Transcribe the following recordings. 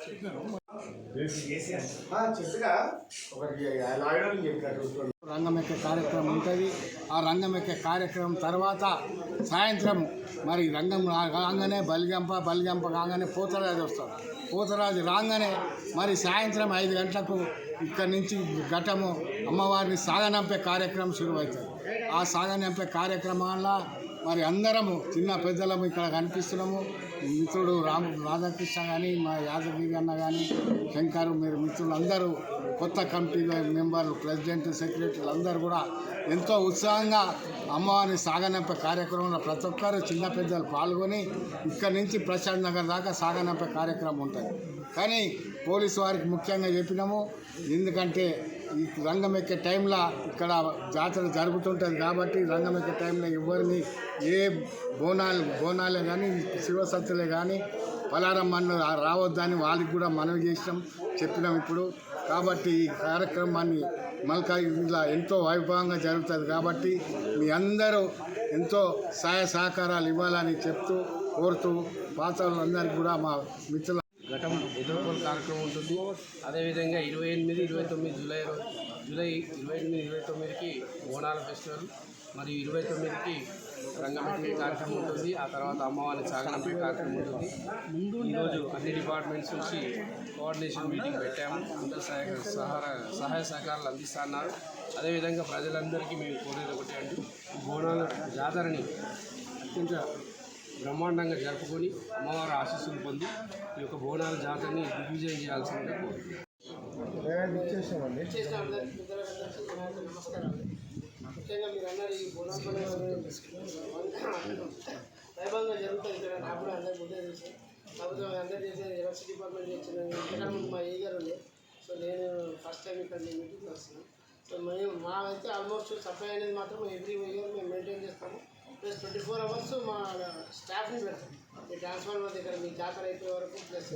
చెట్టుగా చెప్పారు రంగం ఎక్కే కార్యక్రమం ఉంటుంది. ఆ రంగం ఎక్కే కార్యక్రమం తర్వాత సాయంత్రం మరి రంగం రా- రాగానే బలిగంప బలిగంప కాగానే పోతరాజు వస్తారు పోతరాజు రాగానే మరి సాయంత్రం ఐదు గంటలకు ఇక్కడి నుంచి ఘటము అమ్మవారిని సాగనంపే కార్యక్రమం శురువవుతుంది ఆ సాగనంపే కార్యక్రమాల మరి అందరము చిన్న పెద్దలము ఇక్కడ కనిపిస్తున్నాము. మిత్రుడు రామ రాధాకృష్ణ కానీ మా యాదగిరి అన్న కానీ శంకర్ మీరు మిత్రులందరూ కొత్త కమిటీ మెంబర్లు ప్రెసిడెంట్ సెక్రటరీలు అందరూ కూడా ఎంతో ఉత్సాహంగా అమ్మవారిని సాగనంపే కార్యక్రమంలో ప్రతి ఒక్కరు చిన్న పెద్దలు పాల్గొని ఇక్కడి నుంచి ప్రశాంత్ నగర్ దాకా సాగనంపే కార్యక్రమం ఉంటుంది. కానీ పోలీసు వారికి ముఖ్యంగా చెప్పినాము ఎందుకంటే ఈ రంగం ఎక్కే టైంలో ఇక్కడ జాతర జరుగుతుంటుంది కాబట్టి రంగం ఎక్కే టైంలో ఎవరిని ఏ బోనాలు బోనాలే కానీ శివసత్తులే కానీ పలారం మన్ను రావద్దని వాళ్ళకి కూడా మనవి చేసినాం చెప్పినాం ఇప్పుడు. కాబట్టి ఈ కార్యక్రమాన్ని మల్కా ఇలా ఎంతో వైభవంగా జరుగుతుంది కాబట్టి మీ అందరూ ఎంతో సహాయ సహకారాలు ఇవ్వాలని చెప్తూ కోరుతూ పాత్రలు వాళ్ళందరికీ కూడా మా మిత్రుల ఘటం ఎదుర్కోలు కార్యక్రమం ఉంటుంది. అదేవిధంగా ఇరవై ఎనిమిది ఇరవై తొమ్మిది జూలై జూలై ఇరవై ఎనిమిది ఇరవై తొమ్మిదికి బోనాల ఫెస్టివల్ మరియు ఇరవై తొమ్మిదికి రంగమెట్టి కార్యక్రమం ఉంటుంది. ఆ తర్వాత అమ్మవారిని సాగనంపై కార్యక్రమం ఉంటుంది. ఈరోజు అన్ని డిపార్ట్మెంట్స్ నుంచి కోఆర్డినేషన్ మీటింగ్ పెట్టాము. అందరు సహాయ సహార సహాయ సహకారాలు అందిస్తున్నారు. అదేవిధంగా ప్రజలందరికీ మేము కోరేది ఒకటి అండి. బోనాల జాతరని అత్యంత బ్రహ్మాండంగా జరుపుకొని అమ్మవారి ఆశీస్సులు పొంది ఈ యొక్క బోనాల జాతరని దిగ్విజయం చేయాల్సిందిగా కోరుతున్నాను నమస్కారం ముఖ్యంగా మీరు అన్నారు ఈ బోనాల వైభవంగా జరుగుతుంది ఇక్కడ నాకు కూడా అందరికి ముందే తెలుసు కాకపోతే అందరూ చేసేది ఎలక్ట్రిసిటీ డిపార్ట్మెంట్ ఇచ్చిన ఇక్కడ మా ఏ గారు ఉండే సో నేను ఫస్ట్ టైం ఇక్కడ నేను మీటింగ్ వస్తున్నాను సో మేము మా అయితే ఆల్మోస్ట్ సప్లై అనేది మాత్రం ఎవ్రీ ఇయర్ మేము మెయింటైన్ చేస్తాము ప్లస్ ట్వంటీ ఫోర్ అవర్స్ మా స్టాఫ్ని పెడతాం. మీ ట్రాన్స్ఫార్మర్ దగ్గర మీ జాతర అయిపోయే వరకు ప్లస్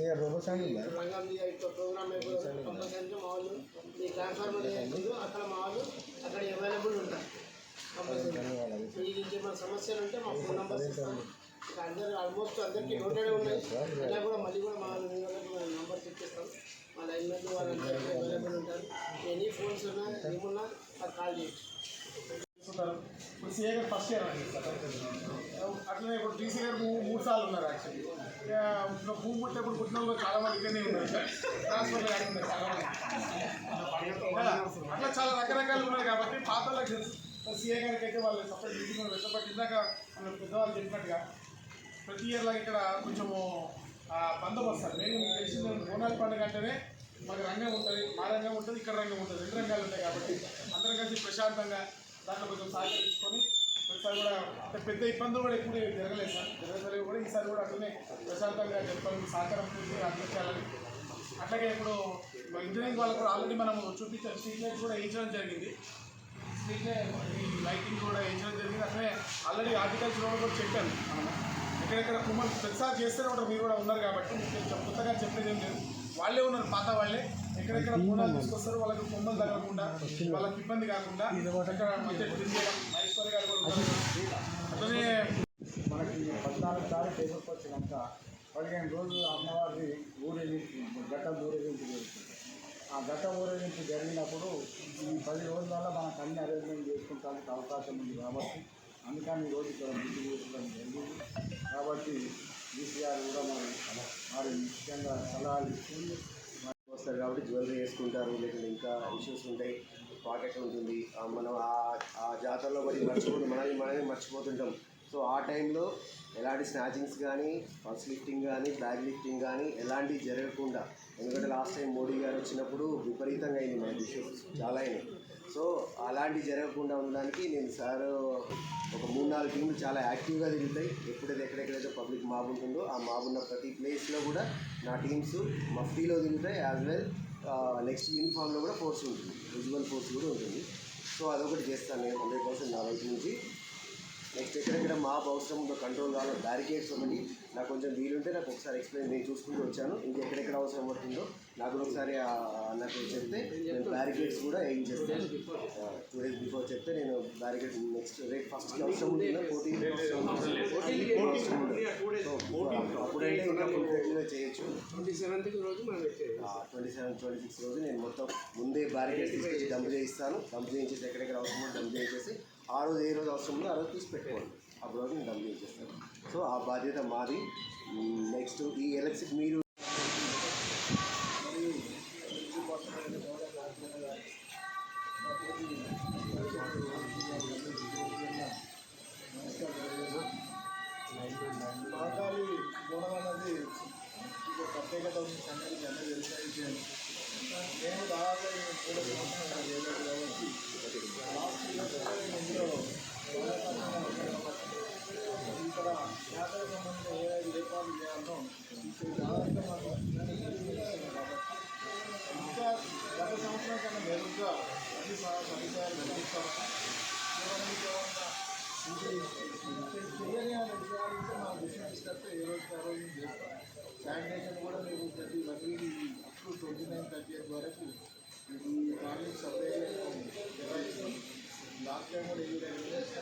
రంగం మీద ఇక్కడ ప్రోగ్రామ్ అయిపోయే వరకు కంపల్సరీ మా వాళ్ళు మీ ట్రాన్స్ఫార్మర్ అయిపోయిందో అక్కడ మా వాళ్ళు అక్కడ అవైలబుల్ ఉంటారు. కంపల్సరీ మీకు ఇంకేమైనా సమస్యలు ఉంటే మా ఫోన్ నెంబర్స్ ఇస్తాము ఇక అందరూ ఆల్మోస్ట్ అందరికీ నోటెడ్ ఉన్నాయి. ఇలా కూడా మళ్ళీ కూడా మా నెంబర్స్ ఇచ్చేస్తాం మా లైన్ మెన్ వాళ్ళందరికీ అవైలబుల్ ఉంటారు. ఎనీ ఫోన్స్ ఉన్నా ఏమున్నా కాల్ చేయొచ్చు ఇప్పుడు సీఏ గారు ఫస్ట్ ఇయర్ అండి అట్లనే ఇప్పుడు డీసీ గారు మూడు సార్లు ఉన్నారు యాక్చువల్లీ ఇంకా భూమి పుట్టినప్పుడు పుట్టినప్పుడు చాలా మంది ఇక్కడనే ఉన్నారు. ట్రాన్స్ఫర్ కాకుండా చాలా మంది. అట్లా చాలా రకరకాలు ఉన్నాయి కాబట్టి పాత వాళ్ళకి సీఏ గారికి అయితే వాళ్ళు సపరేట్ మీటింగ్ పెట్టబట్టి ఇందాక మన పెద్దవాళ్ళు చెప్పినట్టుగా ప్రతి ఇయర్ లాగా ఇక్కడ కొంచెము ఆ, బందోబస్తు నేను మీకు తెలిసింది బోనాల పండుగ అంటేనే మాకు రంగం ఉంటుంది మా రంగం ఉంటుంది ఇక్కడ రంగం ఉంటుంది. రెండు రంగాలు ఉంటాయి కాబట్టి అందరం కలిసి ప్రశాంతంగా దాంట్లో కొంచెం సహకరించుకొని ప్రతిసారి కూడా అంటే పెద్ద ఇబ్బందులు కూడా ఎక్కువ జరగలేదు సార్. జరగలేదు కూడా ఈసారి కూడా అట్లనే ప్రశాంతంగా జరపాలని సహకారం చేసి అందించాలని అట్లాగే ఇప్పుడు ఇంజనీరింగ్ వాళ్ళకు కూడా ఆల్రెడీ మనం చూపించాం స్ట్రీట్ లైట్స్ కూడా వేయించడం జరిగింది. స్ట్రీట్ ఈ లైటింగ్ కూడా వేయించడం జరిగింది. అట్లనే ఆల్రెడీ హార్టికల్చర్ కూడా చెప్పాను మనం. ఎక్కడెక్కడ కుమ్మలు ప్రతిసారి చేస్తూనే ఉంటారు మీరు కూడా ఉన్నారు కాబట్టి మీకు కొత్తగా చెప్పేది ఏం లేదు. వాళ్ళే ఉన్నారు పాత వాళ్ళే. ఎక్కడెక్కడ మూలాలు తీసుకొస్తారు వాళ్ళకి కొమ్మలు తగ్గకుండా వాళ్ళకి ఇబ్బంది కాకుండా అక్కడ మధ్య మహేశ్వర్ గారు కూడా అట్లనే మనకి పద్నాలుగు తారీఖు ఎదుర్కొ వచ్చినాక పదిహేను రోజులు అమ్మవారి ఊరేగింపు గట్ట ఊరేగింపు జరుగుతుంది. ఆ గట్ట ఊరేగింపు జరిగినప్పుడు ఈ పది రోజుల మనకు అన్ని అరేంజ్మెంట్ చేసుకుంటానికి అవకాశం ఉంది కాబట్టి అందుకని ఈ రోజు ఇక్కడ బుద్ధి చేసుకోవడం జరిగింది. కాబట్టి డీసీ గారు కూడా మరి మరి ముఖ్యంగా సలహాలు ఇచ్చి వస్తారు కాబట్టి జ్యువెలరీ వేసుకుంటారు లేకుంటే ఇంకా ఇష్యూస్ ఉంటాయి పాకెట్ ఉంటుంది. మనం ఆ- జాతరలో మరి మర్చిపోతుంది మనల్ని మనమే మర్చిపోతుంటాం. సో ఆ టైంలో ఎలాంటి స్నాచింగ్స్ కానీ పర్స్ లిఫ్టింగ్ కానీ బ్యాగ్ లిఫ్టింగ్ కానీ ఎలాంటివి జరగకుండా ఎందుకంటే లాస్ట్ టైం మోడీ గారు వచ్చినప్పుడు విపరీతంగా అయింది మన ఇష్యూస్ చాలా అయినాయి. సో అలాంటివి జరగకుండా ఉండడానికి నేను సార్ ఒక మూడు నాలుగు టీంలు చాలా యాక్టివ్గా తిరుగుతాయి. ఎప్పుడైతే ఎక్కడెక్కడైతే పబ్లిక్ మాబ్ ఉంటుందో ఆ మాబ్ ఉన్న ప్రతి ప్లేస్లో కూడా నా టీమ్స్ మఫ్టీలో తిరుగుతాయి. యాజ్ వెల్ నెక్స్ట్ యూనిఫామ్లో కూడా ఫోర్స్ ఉంటుంది. విజువల్ ఫోర్స్ కూడా ఉంటుంది. సో అదొకటి చేస్తాను నేను హండ్రెడ్ పర్సెంట్ నా వైపు నుంచి. నెక్స్ట్ ఎక్కడెక్కడ మాబ్ అవసరం ఉందో కంట్రోల్ కావాలి బ్యారికేడ్స్ ఒకటి నాకు కొంచెం వీలుంటే నాకు ఒకసారి ఎక్స్ప్లెయిన్ నేను చూసుకుంటూ వచ్చాను. ఇంకెక్కడెక్కడ అవసరం పడుతుందో నాకు ఒకసారి నాకు చెప్తే నేను బ్యారికేడ్స్ కూడా ఏం చేస్తాను. టూ డేస్ బిఫోర్ చెప్తే నేను బ్యారికేడ్ నెక్స్ట్ రేట్ ఫస్ట్ అవసరం ఉంటుందా? ఫోర్టీన్ అప్పుడైతే ఇంకా ఫుల్ చేయొచ్చు. ట్వంటీ సెవెంత్కి రోజు ట్వంటీ సెవెన్ ట్వంటీ సిక్స్ రోజు నేను మొత్తం ముందే బ్యారికేడ్స్ తీసుకొచ్చి డంప్ చేయిస్తాను. డంప్ చేయించేసి ఎక్కడెక్కడ అవసరమో డంప్ చేయించేసి ఆ రోజు ఏ రోజు అవసరం ఉందో ఆ రోజు తీసి పెట్టుకోండి అప్పుడు రోజు నేను డంప్ చేసేస్తాను సో ఆ బాధ్యత మాది. నెక్స్ట్ ఈ ఎలక్ట్రిక్ మీరు తీసుకొస్తే ఏ రోజు ఆ రోజు చేస్తాం శానిటేషన్ కూడా మీరు ప్రతి బక్రీది up to twenty nine thirty eight వరకు ఈ టాయిలెట్ సపరేట్గా కేటాయిస్తాం లాస్ట్ టైం కూడా ఈ ట్రీట్మెంట్